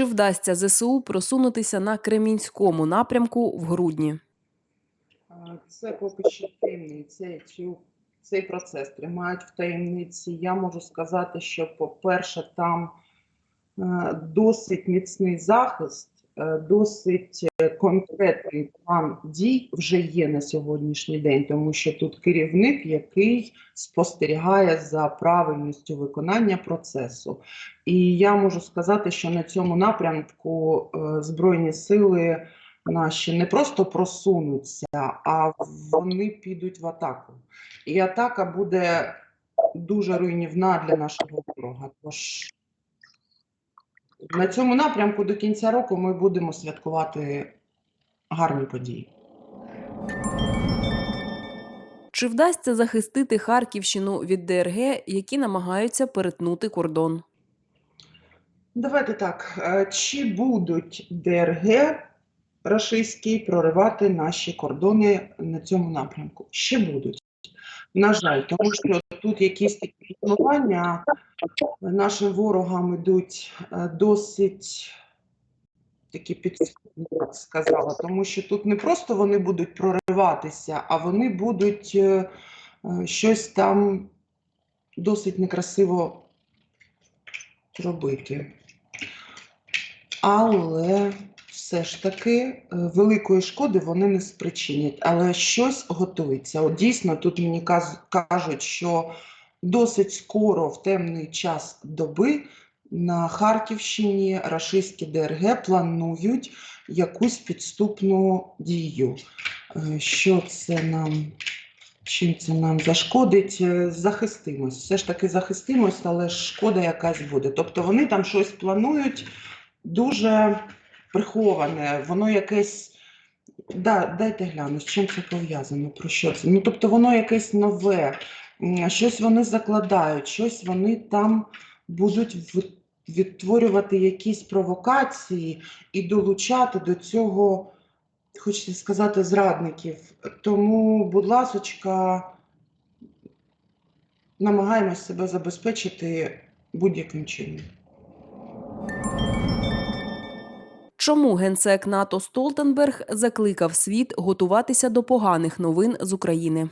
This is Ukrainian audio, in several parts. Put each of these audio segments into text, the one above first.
Чи вдасться ЗСУ просунутися на Кремінському напрямку в грудні? Це поки що таємниця. Цей процес тримають в таємниці. Я можу сказати, що, по-перше, там е, досить міцний захист, досить е, конкретний план дій вже є на сьогоднішній день, тому що тут керівник, який спостерігає за правильністю виконання процесу. І я можу сказати, що на цьому напрямку е, Збройні сили наші не просто просунуться, а вони підуть в атаку. І атака буде дуже руйнівна для нашого ворога. Тож на цьому напрямку до кінця року ми будемо святкувати гарні події. Чи вдасться захистити Харківщину від ДРГ, які намагаються перетнути кордон? Давайте так. е, Чи будуть ДРГ рашистські проривати наші кордони на цьому напрямку? Ще будуть. На жаль, тому що тут якісь такі планування нашим ворогам йдуть е, досить такі підступні, я б сказала, тому що тут не просто вони будуть прориватися, а вони будуть е, е, щось там досить некрасиво робити. Але все ж таки е, великої шкоди вони не спричинять, але щось готується. От дійсно тут мені кажуть, що досить скоро в темний час доби на Харківщині рашистські ДРГ планують якусь підступну дію. Е, Що це нам? Чим це нам зашкодить? Е, Захистимось. Все ж таки захистимось, але шкода якась буде. Тобто вони там щось планують дуже приховане, воно якесь. Да, дайте гляну, з чим це пов'язано, про що це. Ну, тобто воно якесь нове, щось вони закладають, щось вони там будуть відтворювати якісь провокації і долучати до цього, хочеться сказати, зрадників. Тому, будь ласочка, намагаємось себе забезпечити будь-яким чином. Чому генсек НАТО Столтенберг закликав світ готуватися до поганих новин з України?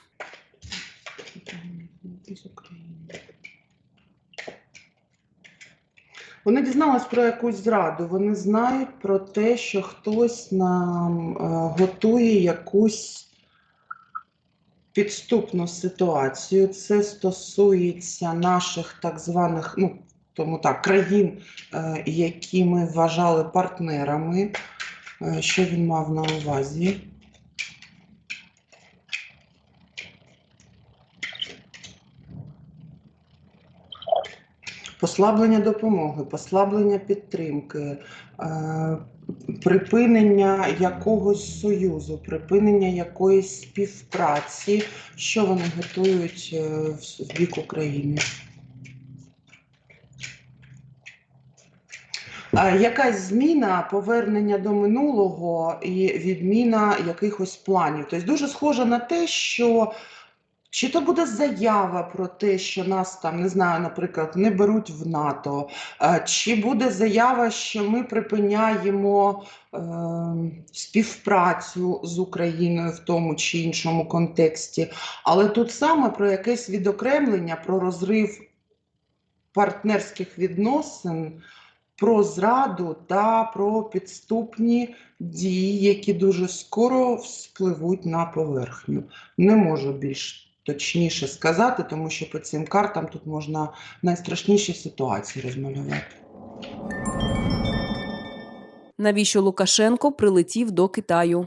Вони дізнались про якусь зраду. Вони знають про те, що хтось нам е, готує якусь підступну ситуацію. Це стосується наших так званих, ну тому так, країн, е, які ми вважали партнерами. Е, що він мав на увазі? Послаблення допомоги, послаблення підтримки, е, припинення якогось союзу, припинення якоїсь співпраці, що вони готують в бік України. Якась зміна, повернення до минулого і відміна якихось планів. Тобто дуже схоже на те, що чи то буде заява про те, що нас там, не знаю, наприклад, не беруть в НАТО, чи буде заява, що ми припиняємо е, співпрацю з Україною в тому чи іншому контексті. Але тут саме про якесь відокремлення, про розрив партнерських відносин, про зраду та про підступні дії, які дуже скоро вспливуть на поверхню. Не можу більш точніше сказати, тому що по цим картам тут можна найстрашніші ситуації розмалювати. Навіщо Лукашенко прилетів до Китаю?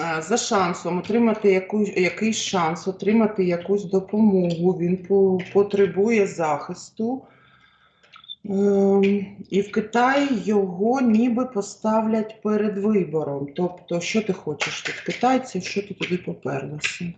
Е, За шансом отримати яку, якийсь шанс, отримати якусь допомогу. Він потребує захисту. Ем, і в Китаї його ніби поставлять перед вибором. Тобто, що ти хочеш від китайців, що ти туди поперлася?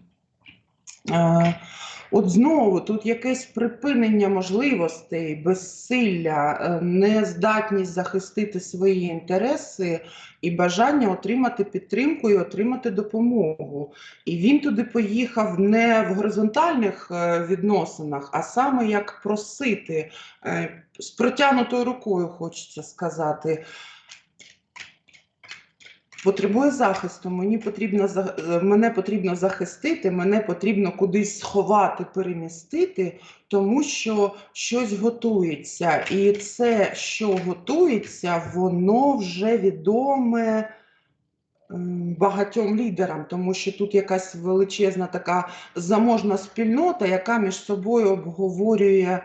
От знову тут якесь припинення можливостей, безсилля, е, нездатність захистити свої інтереси і бажання отримати підтримку і отримати допомогу. І він туди поїхав не в горизонтальних е, відносинах, а саме як просити е, з протягнутою рукою, хочеться сказати. Потребує захисту, мені потрібно мене потрібно захистити, мене потрібно кудись сховати, перемістити, тому що щось готується. І це, що готується, воно вже відоме багатьом лідерам, тому що тут якась величезна така заможна спільнота, яка між собою обговорює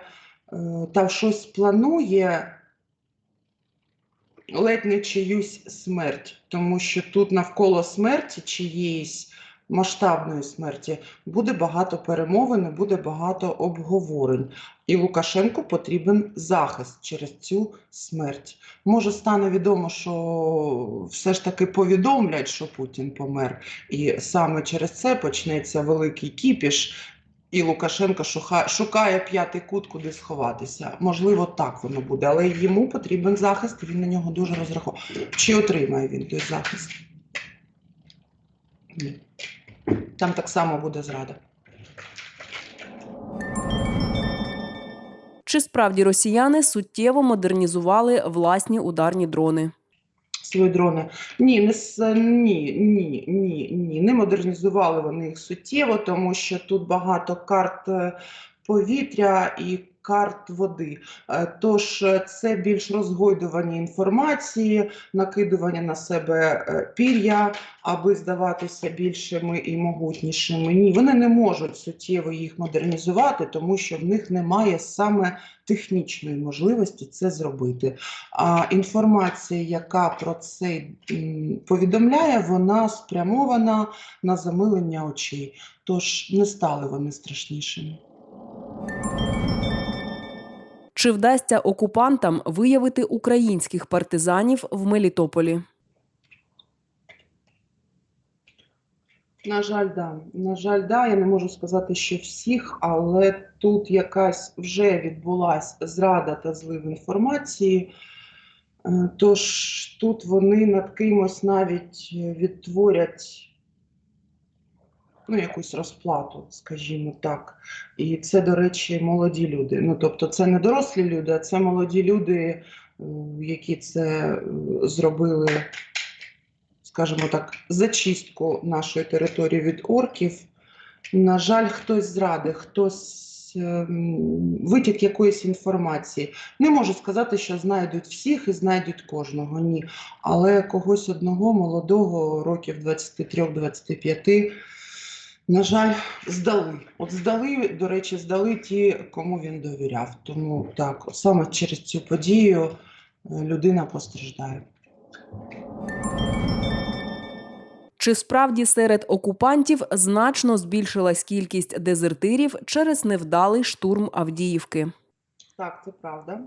е, та щось планує ледь не чиюсь смерть, тому що тут навколо смерті чиєїсь масштабної смерті буде багато перемовин, буде багато обговорень. І Лукашенку потрібен захист через цю смерть. Може, стане відомо, що все ж таки повідомлять, що Путін помер, і саме через це почнеться великий кіпіш. І Лукашенко шукає п'ятий кут, куди сховатися. Можливо, так воно буде, але йому потрібен захист, і він на нього дуже розраховує. Чи отримає він той захист? Ні. Там так само буде зрада. Чи справді росіяни суттєво модернізували власні ударні дрони? Дрони. Ні, не ні, ні, ні, ні. Не модернізували вони їх суттєво, тому що тут багато карт е, повітря і карт води. Е, Тож е, це більш розгойдування інформації, накидування на себе е, пір'я, аби здаватися більшими і могутнішими. Ні, вони не можуть суттєво їх модернізувати, тому що в них немає саме технічної можливості це зробити. А інформація, яка про це повідомляє, вона спрямована на замилення очей. Тож не стали вони страшнішими. Чи вдасться окупантам виявити українських партизанів в Мелітополі? На жаль, да. На жаль, да. Я не можу сказати, що всіх, але тут якась вже відбулась зрада та злив інформації. Е, Тож тут вони над кимось навіть е, відтворять ну, якусь розплату, скажімо так. І це, до речі, молоді люди. Ну, тобто, це не дорослі люди, а це молоді люди, е, які це е, зробили, скажімо так, зачистку нашої території від орків. На жаль, хтось зрадив, хтось ем, витік якоїсь інформації. Не можу сказати, що знайдуть всіх і знайдуть кожного, ні. Але когось одного молодого, років 23-25, на жаль, здали. От здали, до речі, здали ті, кому він довіряв. Тому так, саме через цю подію е, людина постраждає. Чи справді серед окупантів значно збільшилась кількість дезертирів через невдалий штурм Авдіївки? Так, це правда.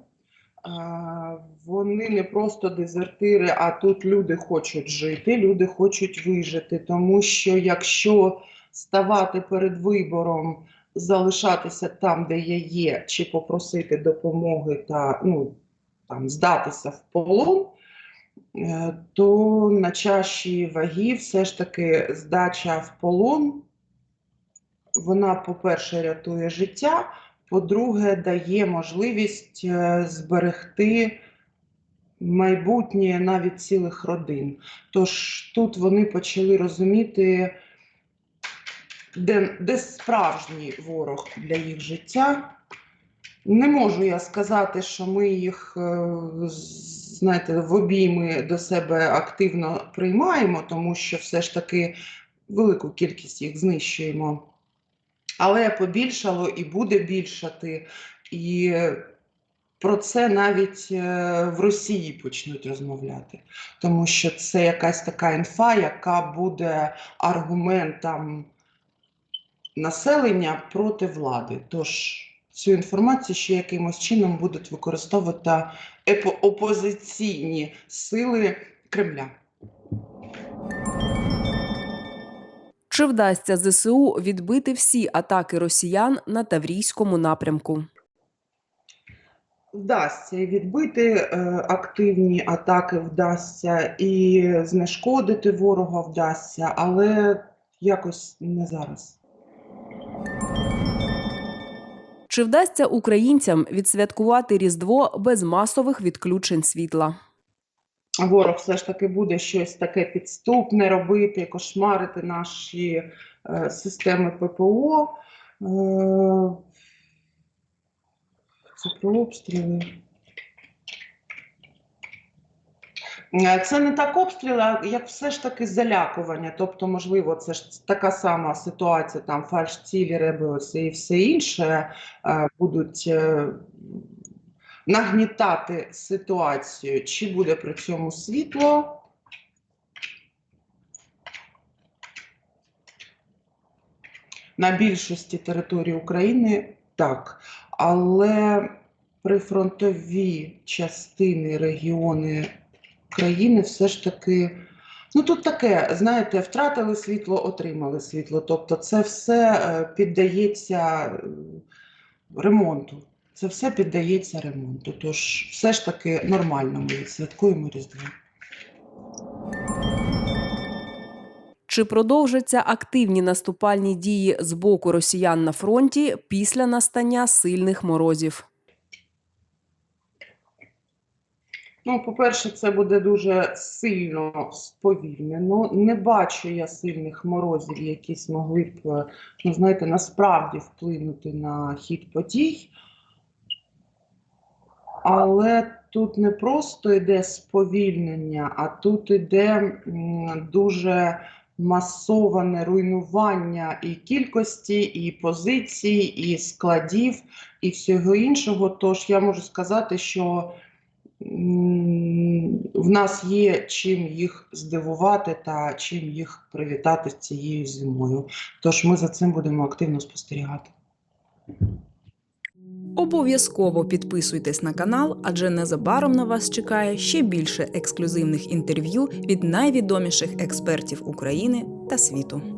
Вони не просто дезертири, а тут люди хочуть жити, люди хочуть вижити. Тому що якщо ставати перед вибором, залишатися там, де я є, чи попросити допомоги та ну, там, здатися в полон, е, то на чаші ваги все ж таки здача в полон, вона, по-перше, рятує життя. По-друге, дає можливість е, зберегти майбутнє навіть цілих родин. Тож тут вони почали розуміти, де, де справжній ворог для їх життя. Не можу я сказати, що ми їх е, знаєте, в обійми до себе активно приймаємо, тому що все ж таки велику кількість їх знищуємо. Але побільшало і буде більшати. І про це навіть е, в Росії почнуть розмовляти, тому що це якась така інфа, яка буде аргументом населення проти влади. Тож цю інформацію ще якимось чином будуть використовувати опозиційні сили Кремля. Чи вдасться ЗСУ відбити всі атаки росіян на Таврійському напрямку? Вдасться і відбити е, активні атаки, вдасться і знешкодити ворога вдасться, але якось не зараз. Чи вдасться українцям відсвяткувати Різдво без масових відключень світла? Ворог все ж таки буде щось таке підступне робити, кошмарити наші е, системи ППО. Е, це про обстріли. Е, Це не так обстріли, а як все ж таки залякування. Тобто, можливо, це ж така сама ситуація, там фальш-цілі, ребеуси і все інше е, будуть е, нагнітати ситуацію. Чи буде при цьому світло? На більшості території України так. Але прифронтові частини, регіони країни все ж таки. Ну тут таке, знаєте, втратили світло, отримали світло. Тобто це все е, піддається е, ремонту. Це все піддається ремонту. Тож все ж таки нормально ми святкуємо Різдво. Чи продовжаться активні наступальні дії з боку росіян на фронті після настання сильних морозів? Ну, по-перше, це буде дуже сильно сповільнено. Не бачу я сильних морозів, які змогли б, е, ну, знаєте, насправді вплинути на хід подій. Але тут не просто йде сповільнення, а тут йде дуже масоване руйнування і кількості, і позицій, і складів, і всього іншого. Тож я можу сказати, що в нас є чим їх здивувати та чим їх привітати цією зимою. Тож ми за цим будемо активно спостерігати. Обов'язково підписуйтесь на канал, адже незабаром на вас чекає ще більше ексклюзивних інтерв'ю від найвідоміших експертів України та світу.